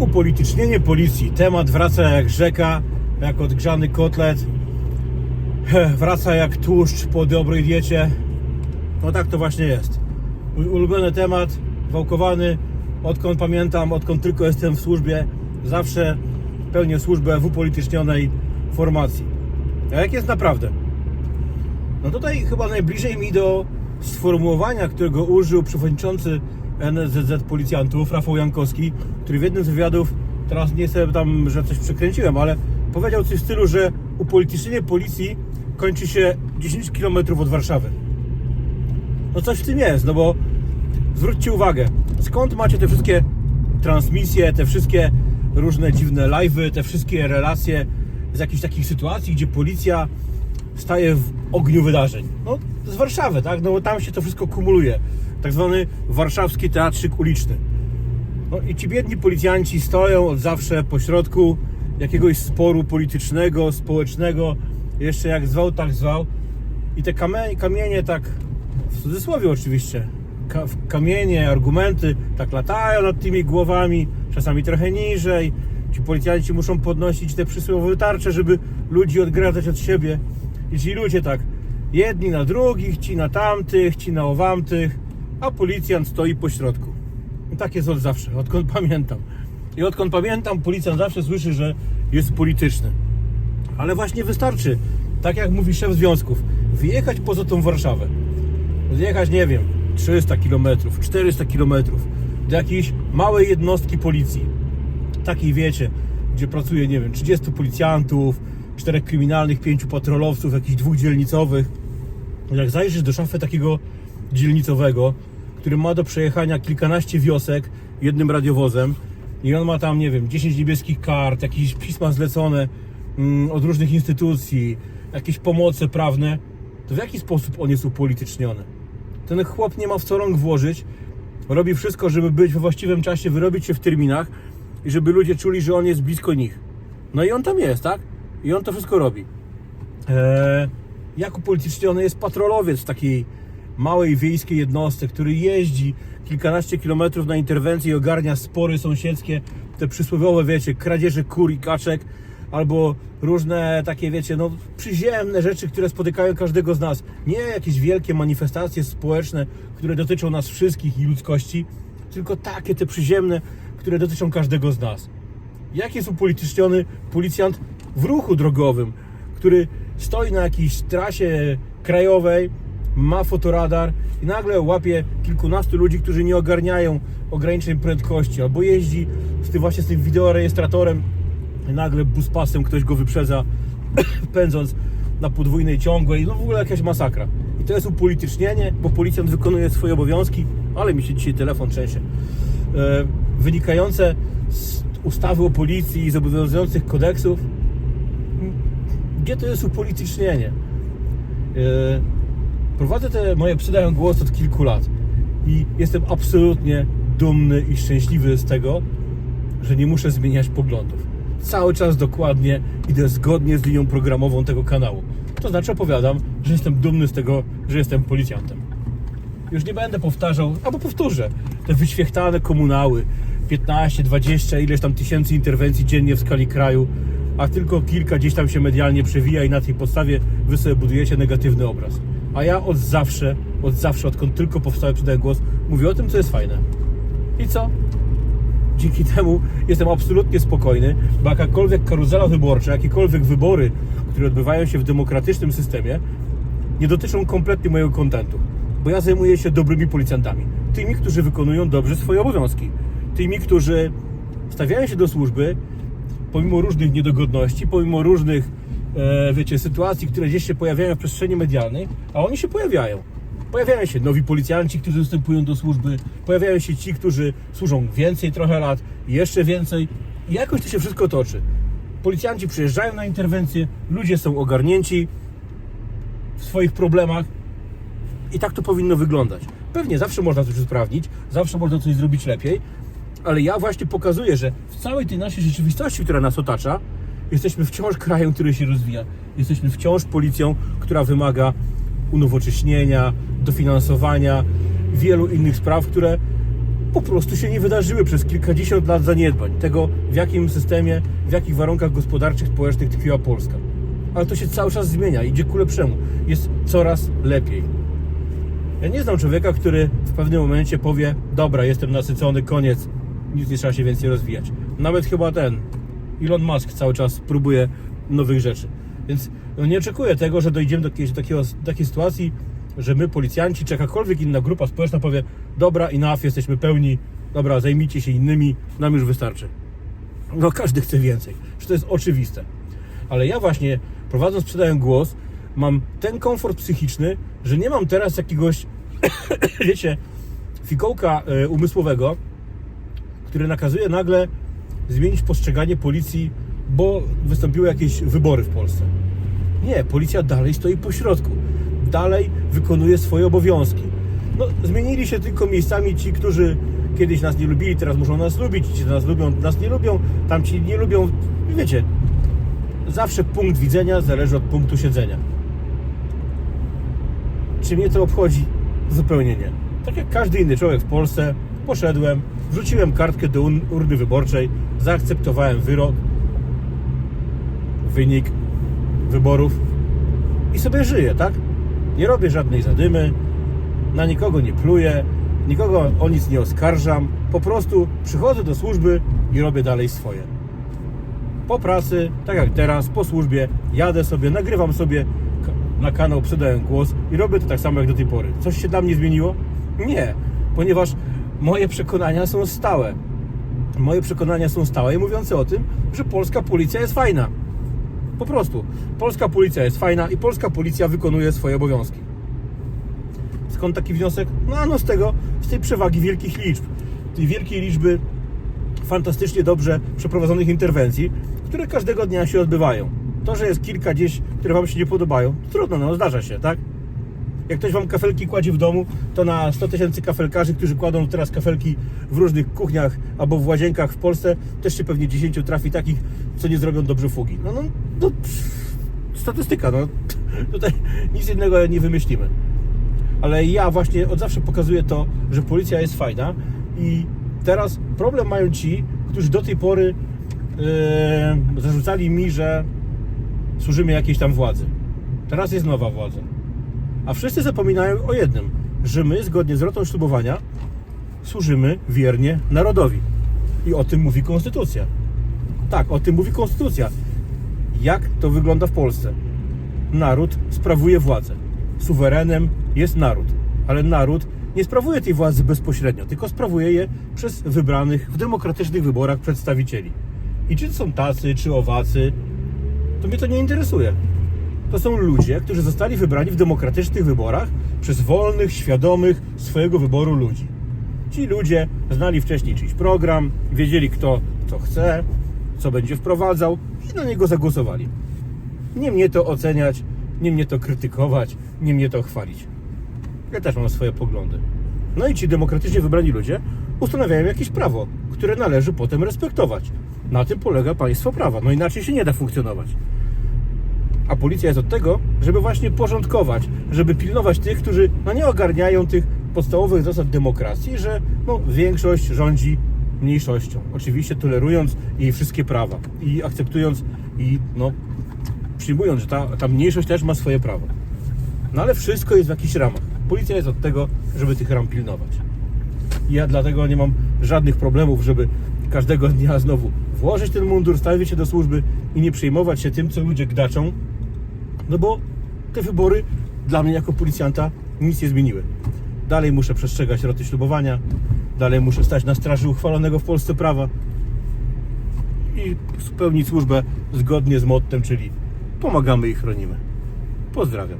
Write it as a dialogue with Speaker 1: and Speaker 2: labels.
Speaker 1: Upolitycznienie policji. Temat wraca jak rzeka, jak odgrzany kotlet. Wraca jak tłuszcz po dobrej diecie. No tak to właśnie jest. Mój ulubiony temat, wałkowany, odkąd pamiętam, odkąd tylko jestem w służbie, zawsze pełnię służbę w upolitycznionej formacji. A jak jest naprawdę? No tutaj chyba najbliżej mi do sformułowania, którego użył przewodniczący NSZZ policjantów, Rafał Jankowski, który w jednym z wywiadów, teraz nie chcę tam, że coś przekręciłem, ale powiedział coś w stylu, że upolitycznienie policji kończy się 10 km od Warszawy. No coś w tym jest, no bo zwróćcie uwagę, skąd macie te wszystkie transmisje, te wszystkie różne dziwne live'y, te wszystkie relacje z jakichś takich sytuacji, gdzie policja staje w ogniu wydarzeń. No z Warszawy, tak? No bo tam się to wszystko kumuluje. Tak zwany warszawski teatrzyk uliczny. No i ci biedni policjanci stoją od zawsze po środku jakiegoś sporu politycznego, społecznego, jeszcze jak zwał, tak zwał. I te kamienie, kamienie tak, w cudzysłowie oczywiście, ka, kamienie, argumenty tak latają nad tymi głowami, czasami trochę niżej. Ci policjanci muszą podnosić te przysłowiowe tarcze, żeby ludzi odgradzać od siebie. I ci ludzie tak, jedni na drugich, ci na tamtych, ci na owamtych, a policjant stoi po środku. I tak jest od zawsze, odkąd pamiętam. I odkąd pamiętam, policjant zawsze słyszy, że jest polityczny. Ale właśnie wystarczy, tak jak mówi szef związków, wyjechać poza tą Warszawę. Zjechać, nie wiem, 300 km, 400 km do jakiejś małej jednostki policji. Takiej wiecie, gdzie pracuje, nie wiem, 30 policjantów, 4 kryminalnych, 5 patrolowców, jakichś dwóch dzielnicowych. Jak zajrzysz do szafy takiego dzielnicowego, który ma do przejechania kilkanaście wiosek jednym radiowozem i on ma tam, nie wiem, 10 niebieskich kart, jakieś pisma zlecone mm, od różnych instytucji, jakieś pomoce prawne, to w jaki sposób on jest upolityczniony? Ten chłop nie ma w co rąk włożyć, robi wszystko, żeby być we właściwym czasie, wyrobić się w terminach i żeby ludzie czuli, że on jest blisko nich. No i on tam jest, tak? I on to wszystko robi. Eee, jak upolityczniony jest patrolowiec w takiej małej wiejskiej jednostce, który jeździ kilkanaście kilometrów na interwencję i ogarnia spory sąsiedzkie, te przysłowiowe, wiecie, kradzieże kur i kaczek, albo różne takie, wiecie, no przyziemne rzeczy, które spotykają każdego z nas. Nie jakieś wielkie manifestacje społeczne, które dotyczą nas wszystkich i ludzkości, tylko takie te przyziemne, które dotyczą każdego z nas. Jak jest upolityczniony policjant w ruchu drogowym, który stoi na jakiejś trasie krajowej, ma fotoradar i nagle łapie kilkunastu ludzi, którzy nie ogarniają ograniczeń prędkości, albo jeździ z tym właśnie z tym wideorejestratorem i nagle buspasem ktoś go wyprzedza, pędząc na podwójnej ciągłej, no w ogóle jakaś masakra. I to jest upolitycznienie, bo policjant wykonuje swoje obowiązki, ale mi się dzisiaj telefon trzęsie, e, wynikające z ustawy o policji i z obowiązujących kodeksów. Gdzie to jest upolitycznienie? E, Prowadzę te moje przydają głos od kilku lat i jestem absolutnie dumny i szczęśliwy z tego, że nie muszę zmieniać poglądów. Cały czas dokładnie idę zgodnie z linią programową tego kanału. To znaczy opowiadam, że jestem dumny z tego, że jestem policjantem. Już nie będę powtarzał, albo powtórzę, te wyświechtane komunały, 15, 20, ileś tam tysięcy interwencji dziennie w skali kraju, a tylko kilka gdzieś tam się medialnie przewija i na tej podstawie wy sobie budujecie negatywny obraz. A ja od zawsze, od zawsze, odkąd tylko powstał przydaję głos, mówię o tym, co jest fajne. I co? Dzięki temu jestem absolutnie spokojny, bo jakakolwiek karuzela wyborcza, jakiekolwiek wybory, które odbywają się w demokratycznym systemie, nie dotyczą kompletnie mojego kontentu. Bo ja zajmuję się dobrymi policjantami. Tymi, którzy wykonują dobrze swoje obowiązki. Tymi, którzy stawiają się do służby pomimo różnych niedogodności, pomimo różnych, e, wiecie, sytuacji, które gdzieś się pojawiają w przestrzeni medialnej, a oni się pojawiają. Pojawiają się nowi policjanci, którzy wstępują do służby, pojawiają się ci, którzy służą więcej trochę lat, jeszcze więcej i jakoś to się wszystko toczy. Policjanci przyjeżdżają na interwencję, ludzie są ogarnięci w swoich problemach i tak to powinno wyglądać. Pewnie zawsze można coś usprawnić, zawsze można coś zrobić lepiej, ale ja właśnie pokazuję, że w całej tej naszej rzeczywistości, która nas otacza, jesteśmy wciąż krajem, który się rozwija. Jesteśmy wciąż policją, która wymaga unowocześnienia, dofinansowania, wielu innych spraw, które po prostu się nie wydarzyły przez kilkadziesiąt lat zaniedbań tego, w jakim systemie, w jakich warunkach gospodarczych, społecznych tkwiła Polska. Ale to się cały czas zmienia, idzie ku lepszemu. Jest coraz lepiej. Ja nie znam człowieka, który w pewnym momencie powie: Dobra, jestem nasycony, koniec, nic nie trzeba się więcej rozwijać. Nawet chyba ten Elon Musk cały czas próbuje nowych rzeczy. Więc no nie oczekuję tego, że dojdziemy do takiego, takiej sytuacji, że my, policjanci, czy jakakolwiek inna grupa społeczna powie: Dobra, enough, jesteśmy pełni, dobra, zajmijcie się innymi, nam już wystarczy. No każdy chce więcej, że to jest oczywiste. Ale ja właśnie, prowadząc Sprzedaję Głos, mam ten komfort psychiczny, że nie mam teraz jakiegoś, wiecie, fikołka e, umysłowego, który nakazuje nagle zmienić postrzeganie policji, bo wystąpiły jakieś wybory w Polsce. Nie, policja dalej stoi po środku. Dalej wykonuje swoje obowiązki. No, zmienili się tylko miejscami ci, którzy kiedyś nas nie lubili, teraz muszą nas lubić. Ci, nas lubią, nas nie lubią, tamci nie lubią. Wiecie, zawsze punkt widzenia zależy od punktu siedzenia. Czy mnie to obchodzi? Zupełnie nie. Tak jak każdy inny człowiek w Polsce, poszedłem, wrzuciłem kartkę do ur- urny wyborczej, zaakceptowałem wyrok, wynik wyborów i sobie żyję, tak? Nie robię żadnej zadymy, na nikogo nie pluję, nikogo o nic nie oskarżam, po prostu przychodzę do służby i robię dalej swoje. Po pracy, tak jak teraz, po służbie, jadę sobie, nagrywam sobie na kanał, przydaję głos i robię to tak samo jak do tej pory. Coś się dla mnie zmieniło? Nie, ponieważ moje przekonania są stałe. Moje przekonania są stałe i mówiące o tym, że polska policja jest fajna. Po prostu. Polska policja jest fajna i polska policja wykonuje swoje obowiązki. Skąd taki wniosek? No ano z tego, z tej przewagi wielkich liczb. Tej wielkiej liczby fantastycznie dobrze przeprowadzonych interwencji, które każdego dnia się odbywają. To, że jest kilka gdzieś, które Wam się nie podobają, trudno, no zdarza się, tak? Jak ktoś Wam kafelki kładzie w domu, to na 100 tysięcy kafelkarzy, którzy kładą teraz kafelki w różnych kuchniach albo w łazienkach w Polsce, też się pewnie 10 trafi takich, co nie zrobią dobrze fugi. No, no, no pff, statystyka, no. Tutaj nic innego nie wymyślimy ale ja właśnie od zawsze pokazuję to, że policja jest fajna i teraz problem mają ci, którzy do tej pory e, zarzucali mi, że służymy jakiejś tam władzy. Teraz jest nowa władza. A wszyscy zapominają o jednym, że my zgodnie z rotą ślubowania służymy wiernie narodowi. I o tym mówi konstytucja. Tak, o tym mówi konstytucja. Jak to wygląda w Polsce? Naród sprawuje władzę. Suwerenem jest naród, ale naród nie sprawuje tej władzy bezpośrednio, tylko sprawuje je przez wybranych w demokratycznych wyborach przedstawicieli. I czy są tacy, czy owacy, to mnie to nie interesuje. To są ludzie, którzy zostali wybrani w demokratycznych wyborach przez wolnych, świadomych swojego wyboru ludzi. Ci ludzie znali wcześniej czyjś program, wiedzieli kto co chce, co będzie wprowadzał i na niego zagłosowali. Nie mnie to oceniać, nie mnie to krytykować, nie mnie to chwalić. Ja też mam swoje poglądy. No i ci demokratycznie wybrani ludzie ustanawiają jakieś prawo, które należy potem respektować. Na tym polega państwo prawa. No inaczej się nie da funkcjonować. A policja jest od tego, żeby właśnie porządkować, żeby pilnować tych, którzy no nie ogarniają tych podstawowych zasad demokracji, że no, większość rządzi mniejszością. Oczywiście tolerując jej wszystkie prawa i akceptując i no, przyjmując, że ta, ta mniejszość też ma swoje prawa. No ale wszystko jest w jakichś ramach. Policja jest od tego, żeby tych ram pilnować. Ja dlatego nie mam żadnych problemów, żeby każdego dnia znowu włożyć ten mundur, stawić się do służby i nie przejmować się tym, co ludzie gdaczą, no bo te wybory dla mnie jako policjanta nic nie zmieniły. Dalej muszę przestrzegać roty ślubowania, dalej muszę stać na straży uchwalonego w Polsce prawa i spełnić służbę zgodnie z mottem, czyli pomagamy i chronimy. Pozdrawiam.